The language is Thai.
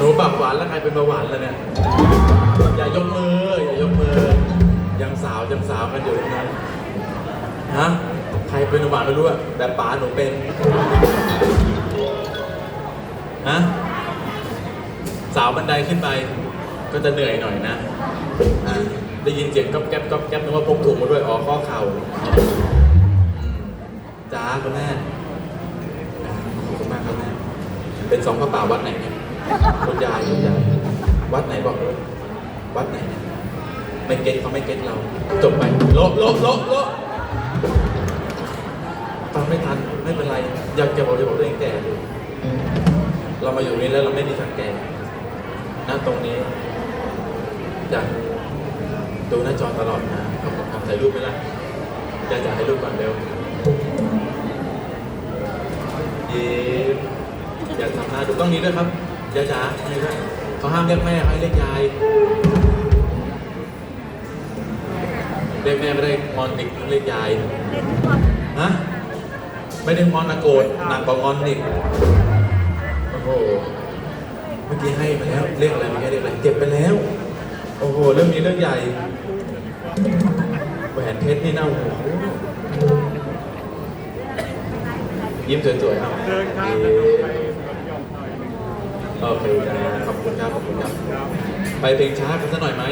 หนูปากหวานแล้วใครเป็นเบาหวานแล้วเนี่ย อย่ายกมืออย่ายกมือ ยังสาวยังสาวกันอยู่ตรงนั้นฮะใครเป็นเบาหวานไม่รู้อะแต่ป๋าหนูเป็นฮะสาวบันไดขึ้นไป ก็จะเหนื่อยหน่อยนะอะได้ยินเสียงก๊อบแก๊บก๊อบแก๊บนึกว่าพกถุงมาด้วยอ๋อข้อเข่าอืมจ้าคุณแม่อะขอบคุณมากครับแม่เป็นสองพระป่าวัดไหนเนี่ย คุณยายคุณยายวัดไหนบอกเลยวัดไหนเนี่ยไม่เก็ตเขาไม่เก็ตเรา จบไปโละโละโละโละฟังไม่ทันไม่เป็นไร อยากจะบอกจะบอกตัวเองแก่ดูเรามาอยู่นี่แล้วเราไม่มีทางแก่ณตรงนี้อยากดูหน้าจอตลอดนะขอบคุณครับถ่ายรูปไหมล่ะอยากจะให้รูปก่อนเร็วยิ้มอยากทำหน้าดูต้องนี้ด้วยครับ ยายจ๋าอันนี้ด้วยเขาห้ามเรียกแม่เขาให้เรียกยาย เรียกแม่ไม่ได้งอนเด็กเรียกยายฮะไม่ได้งอนนะโกรธหนักกว่างอนอีกโอ้โหเมื่อกี้ให้ไปแล้วเรียกอะไรเมื่อกี้เรียกอะไรเก็บไปแล้ว โอ้โหเรื่องนี้เรื่องใหญ่แหวนเพชรนี่น่าโอ้โหยิ้มสวยๆเอา โอเคจ้าขอบคุณครับขอบคุณครับ ไปเพลงช้ากันสักหน่อยไหม